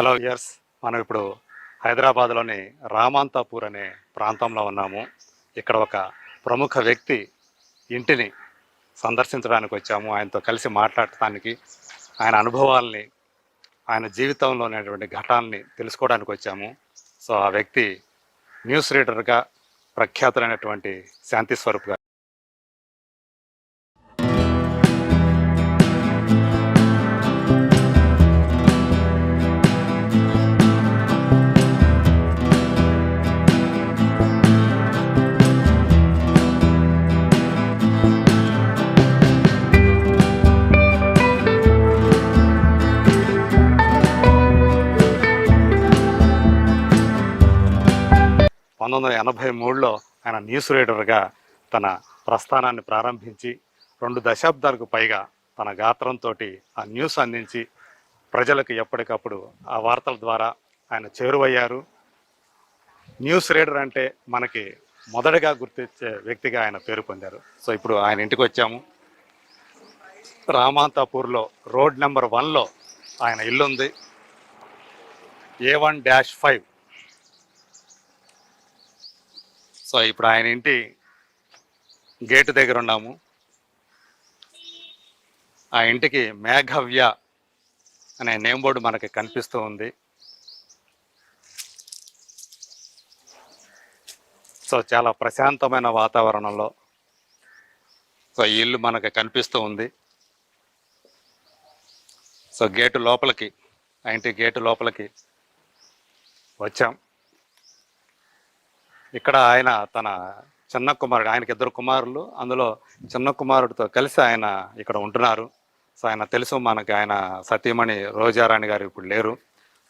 Hello years మనం ఇప్పుడు హైదరాబాద్లోని రామాంతాపూర్ అనే ప్రాంతంలో ఉన్నాము. ఇక్కడ ఒక ప్రముఖ వ్యక్తి ఇంటిని సందర్శించడానికి వచ్చాము. ఆయనతో కలిసి మాట్లాడటానికి ఆయన అనుభవాల్ని ఆయన జీవితంలో ఉన్నటువంటి ఘటాలని తెలుసుకోవడానికి వచ్చాము. సో ఆ వ్యక్తి న్యూస్ రీడర్గా ప్రఖ్యాతులైనటువంటి శాంతి స్వరూప్ గారు. పంతొమ్మిది వందల ఎనభై మూడులో ఆయన న్యూస్ రీడర్గా తన ప్రస్థానాన్ని ప్రారంభించి రెండు దశాబ్దాలకు పైగా తన గాత్రంతో ఆ న్యూస్ అందించి ప్రజలకు ఎప్పటికప్పుడు ఆ వార్తల ద్వారా ఆయన చేరువయ్యారు. న్యూస్ రీడర్ అంటే మనకి మొదటగా గుర్తించే వ్యక్తిగా ఆయన పేరు పొందారు. సో ఇప్పుడు ఆయన ఇంటికి వచ్చాము. రామాంతాపూర్లో రోడ్ నెంబర్ వన్లో ఆయన ఇల్లుంది. A one dash five so ఇప్పుడు ఆయన ఇంటి గేటు దగ్గర ఉన్నాము. ఆ ఇంటికి మేఘవ్య అనే నేమ్ బోర్డు మనకి కనిపిస్తూ ఉంది. సో చాలా ప్రశాంతమైన వాతావరణంలో సో ఈ ఇల్లు మనకి కనిపిస్తూ ఉంది. సో గేటు లోపలికి ఆ ఇంటి గేటు లోపలికి వచ్చాం. ఇక్కడ ఆయన తన చిన్న కుమారుడు ఆయనకి ఇద్దరు కుమారులు అందులో చిన్న కుమారుడితో కలిసి ఆయన ఇక్కడ ఉంటున్నారు. సో ఆయన తెలుసు మనకి ఆయన సతీమణి రోజారాణి గారు ఇప్పుడు లేరు.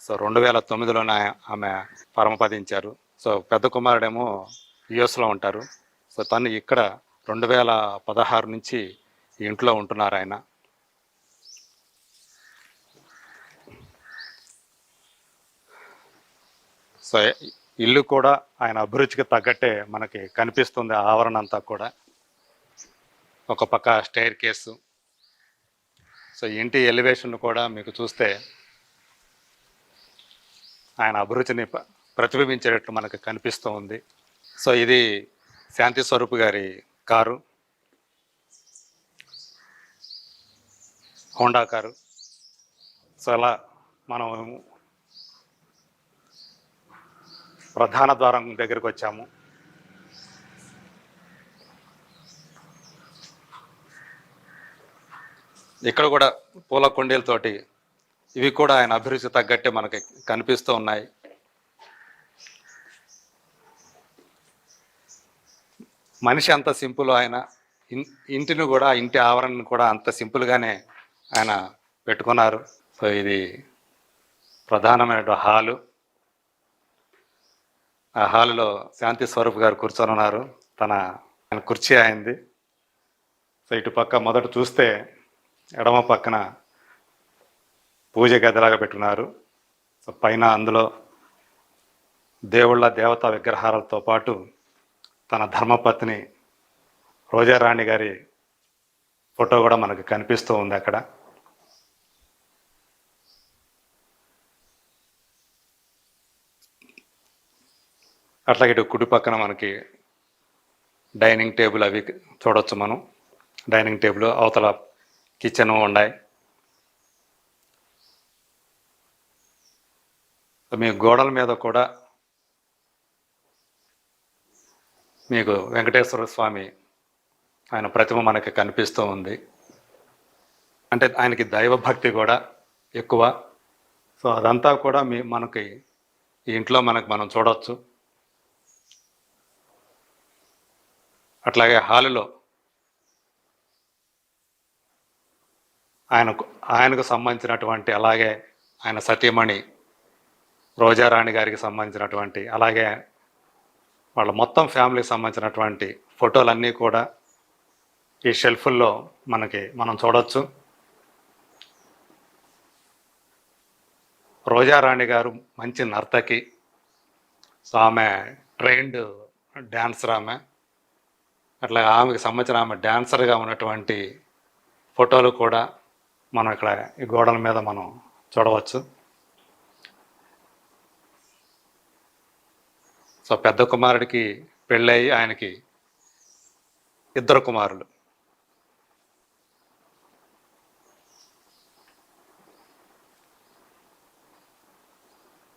సో రెండు వేల తొమ్మిదిలోనే ఆమె పరమపదించారు. సో పెద్ద కుమారుడేమో యుఎస్లో ఉంటారు. సో తను ఇక్కడ రెండు వేల పదహారు నుంచి ఇంట్లో ఉంటున్నారు ఆయన. సో ఇల్లు కూడా ఆయన అభిరుచికి తగ్గట్టే మనకి కనిపిస్తుంది ఆ ఆవరణ అంతా కూడా. ఒక పక్క స్టైర్ కేసు. సో ఇంటి ఎలివేషన్ కూడా మీకు చూస్తే ఆయన అభిరుచిని ప్రతిబింబించేటట్టు మనకు కనిపిస్తూ ఉంది. సో ఇది శాంతి స్వరూప్ గారి కారు. Honda car. సో అలా మనం ప్రధాన ద్వారం దగ్గరికి వచ్చాము. ఇక్కడ కూడా పూల కుండీలతోటి ఇవి కూడా ఆయన అభిరుచి తగ్గట్టే మనకి కనిపిస్తూ ఉన్నాయి. మనిషి అంత సింపుల్ ఆయన. ఇంటిని కూడా ఇంటి ఆవరణను కూడా అంత సింపుల్గానే ఆయన పెట్టుకున్నారు. సో ఇది ప్రధానమైన హాలు. ఆ హాలులో శాంతి స్వరూప్ గారు కూర్చొని ఉన్నారు తన ఆయన కుర్చీ అయింది సో ఇటు పక్క మొదట చూస్తే ఎడమ పక్కన పూజ గదిలాగా పెట్టుకున్నారు సో పైన అందులో దేవుళ్ళ దేవతా విగ్రహాలతో పాటు తన ధర్మపత్ని రోజారాణి గారి ఫోటో కూడా మనకు కనిపిస్తూ ఉంది అక్కడ. అట్లాగే ఇటు కుడి పక్కన మనకి డైనింగ్ టేబుల్ అవి చూడవచ్చు మనం. డైనింగ్ టేబుల్ అవతల కిచెన్ ఉన్నాయి. మీ గోడల మీద కూడా మీకు వెంకటేశ్వర స్వామి ఆయన ప్రతిమ మనకి కనిపిస్తూ ఉంది. అంటే ఆయనకి దైవభక్తి కూడా ఎక్కువ. సో అదంతా కూడా మీ మనకి ఈ ఇంట్లో మనకు మనం చూడవచ్చు అట్లాగే హాలులో ఆయనకు ఆయనకు సంబంధించినటువంటి అలాగే ఆయన సతీమణి రోజారాణి గారికి సంబంధించినటువంటి అలాగే వాళ్ళ మొత్తం ఫ్యామిలీకి సంబంధించినటువంటి ఫోటోలన్నీ కూడా ఈ షెల్ఫుల్లో మనకి మనం చూడవచ్చు రోజారాణి గారు మంచి నర్తకి. సో ఆమె ట్రైన్డ్ డ్యాన్సర్ ఆమె. అట్లా ఆమెకు సంబంధించిన ఆమె డ్యాన్సర్గా ఉన్నటువంటి ఫోటోలు కూడా మనం ఇక్కడ ఈ గోడల మీద మనం చూడవచ్చు. సో పెద్ద కుమారుడికి పెళ్ళయి ఆయనకి ఇద్దరు కుమారులు.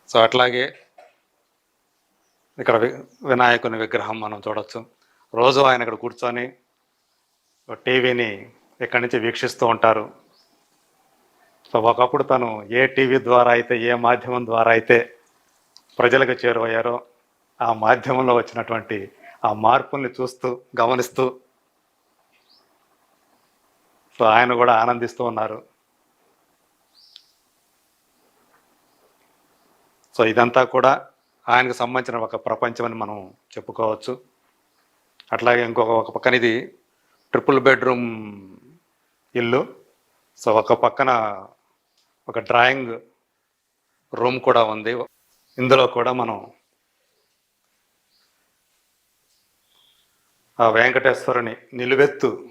సో అట్లాగే ఇక్కడ వినాయకుని విగ్రహం మనం చూడవచ్చు రోజు ఆయన ఇక్కడ కూర్చొని టీవీని ఇక్కడి నుంచి వీక్షిస్తూ ఉంటారు. సో ఒకప్పుడు తను ఏ టీవీ ద్వారా అయితే ఏ మాధ్యమం ద్వారా అయితే ప్రజలకు చేరువయ్యారో ఆ మాధ్యమంలో వచ్చినటువంటి ఆ మార్పుల్ని చూస్తూ గమనిస్తూ సో ఆయన కూడా ఆనందిస్తూ ఉన్నారు. సో ఇదంతా కూడా ఆయనకు సంబంధించిన ఒక ప్రపంచం అని మనం చెప్పుకోవచ్చు. అట్లాగే ఇంకొక ఒక పక్కన ఇది ట్రిపుల్ బెడ్రూమ్ ఇల్లు. సో ఒక పక్కన ఒక డ్రాయింగ్ రూమ్ కూడా ఉంది. ఇందులో కూడా మనం ఆ వెంకటేశ్వరుని నిలువెత్తు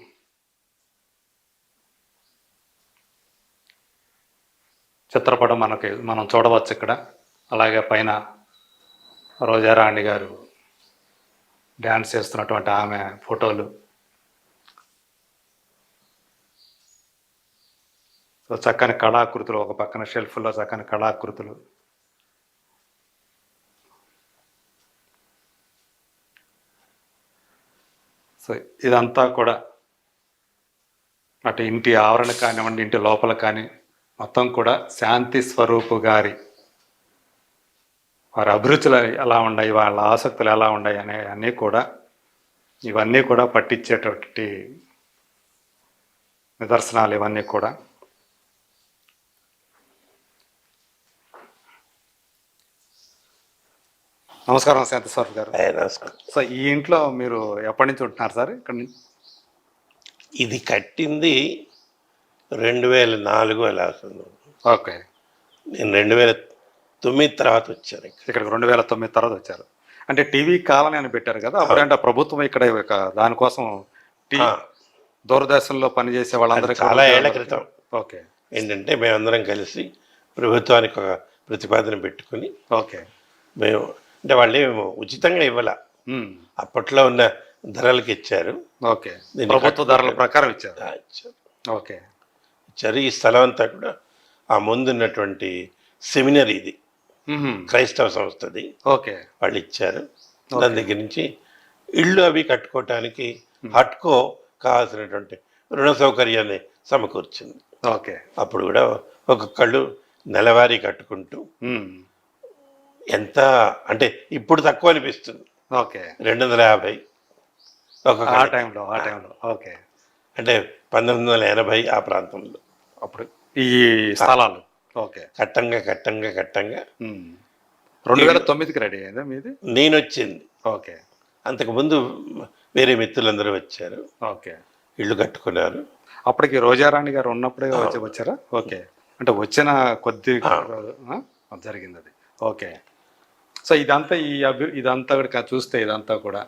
చిత్రపటం మనకి మనం చూడవచ్చు ఇక్కడ. అలాగే పైన రోజారాణి గారు డ్యాన్స్ చేస్తున్నటువంటి ఆమె ఫోటోలు. సో చక్కని కళాకృతులు ఒక పక్కన షెల్ఫ్లో చక్కని కళాకృతులు. సో ఇదంతా కూడా అటు ఇంటి ఆవరణ కానివ్వండి ఇంటి లోపల కానీ మొత్తం కూడా శాంతి స్వరూపు గారి వారి అభిరుచులు ఎలా ఉన్నాయి వాళ్ళ ఆసక్తులు ఎలా ఉన్నాయి అనే అన్నీ కూడా ఇవన్నీ కూడా పట్టించేటటువంటి నిదర్శనాలు ఇవన్నీ కూడా. నమస్కారం శాంతి స్వరూప్ గారు. ఏ, నమస్కారం. సో ఈ ఇంట్లో మీరు ఎప్పటి నుంచి ఉంటున్నారు సార్ ఇక్కడ? నుంచి ఇది కట్టింది రెండు వేల నాలుగు అవుతుంది ఓకే. నేను రెండు వేల తొమ్మిది తర్వాత ఇక్కడ. ఇక్కడికి రెండు వేల తొమ్మిది తర్వాత వచ్చారు. అంటే టీవీ కాలనీ అని పెట్టారు కదా అప్పుడంటే ప్రభుత్వం ఇక్కడ ఒక దానికోసం దూరదర్శన్లో పనిచేసే వాళ్ళందరికీ చాలా ఏళ్ళ క్రితం. ఓకే. ఏంటంటే మేమందరం కలిసి ప్రభుత్వానికి ఒక ప్రతిపాదన పెట్టుకుని ఓకే. మేము అంటే వాళ్ళు ఏమో ఉచితంగా ఇవ్వాల. అప్పట్లో ఉన్న ధరలకు ఇచ్చారు. ఓకే. ప్రభుత్వ ధరల ప్రకారం ఇచ్చారు. ఓకే. ఇచ్చారు. ఈ స్థలం అంతా కూడా ఆ ముందున్నటువంటి సెమినరీ ఇది. క్రైస్తవ సంస్థది ఓకే. వాళ్ళు ఇచ్చారు. దాని దగ్గర నుంచి ఇళ్ళు అవి కట్టుకోవటానికి హట్కో కావాల్సినటువంటి రుణ సౌకర్యాన్ని సమకూర్చింది. ఓకే. అప్పుడు కూడా ఒక్కొక్కళ్ళు నెలవారీ కట్టుకుంటూ ఎంత అంటే ఇప్పుడు తక్కువ అనిపిస్తుంది. ఓకే. రెండు వందల యాభై ఆ ఒక్కొక్క టైంలో ఆ. టైంలో. ఓకే. అంటే పంతొమ్మిది వందల ఎనభై ఆ ప్రాంతంలో. అప్పుడు ఈ స్థలాలు. ఓకే. కట్టంగా కట్టంగా కట్టంగా. రెండు వేల తొమ్మిదికి రెడీ అయిందా మీది? నేను వచ్చింది ఓకే అంతకుముందు వేరే మిత్రులందరూ వచ్చారు. ఓకే. ఇళ్ళు కట్టుకున్నారు. అప్పటికి రోజారాణి గారు ఉన్నప్పుడే వచ్చి వచ్చారా? ఓకే. అంటే వచ్చిన కొద్ది జరిగింది అది ఓకే. సో ఇదంతా ఈ అభి ఇదంతా కూడా చూస్తే ఇదంతా కూడా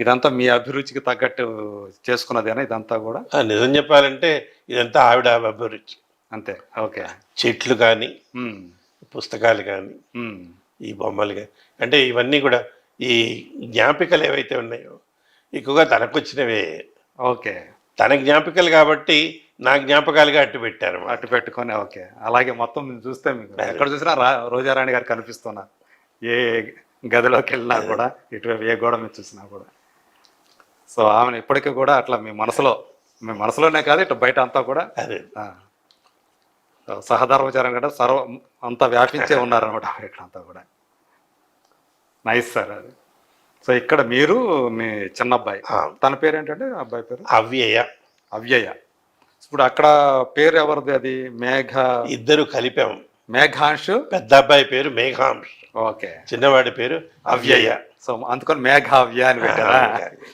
ఇదంతా మీ అభిరుచికి తగ్గట్టు చేసుకున్నదేనా ఇదంతా కూడా? నిజం చెప్పాలంటే ఇదంతా ఆవిడ అభిరుచి. అంతే. ఓకే. చెట్లు కానీ పుస్తకాలు కానీ ఈ బొమ్మలు కానీ అంటే ఇవన్నీ కూడా ఈ జ్ఞాపికలు ఏవైతే ఉన్నాయో ఎక్కువగా తనకు వచ్చినవే ఓకే. తన జ్ఞాపికలు కాబట్టి నా జ్ఞాపకాలుగా అట్టు పెట్టారు అట్టు పెట్టుకొని ఓకే. అలాగే మొత్తం చూస్తే మీకు ఎక్కడ చూసినా రా రోజారాణి గారు కనిపిస్తున్నారు ఏ గదిలోకి వెళ్ళినా కూడా ఇటువైపు ఏ గోడ మీద చూసినా కూడా. సో ఆమెను ఇప్పటికీ కూడా అట్లా మీ మనసులో మీ మనసులోనే కాదు ఇటు బయట అంతా కూడా. అదే. సహధర్మచారం కూడా సర్వ అంతా వ్యాపించే ఉన్నారనమాట ఇక్కడ అంతా కూడా. నైస్ సార్ అది. సో ఇక్కడ మీరు మీ చిన్న అబ్బాయి. తన పేరు ఏంటంటే అబ్బాయి పేరు? అవ్యయ. అవ్యయ. ఇప్పుడు అక్కడ పేరు ఎవరిది అది? మేఘ? ఇద్దరు కలిపాం. మేఘాంశు? పెద్ద అబ్బాయి పేరు మేఘాంశ్. ఓకే చిన్నవాడి పేరు అవ్యయ. సో అందుకని మేఘావ్య అని పెట్టారా?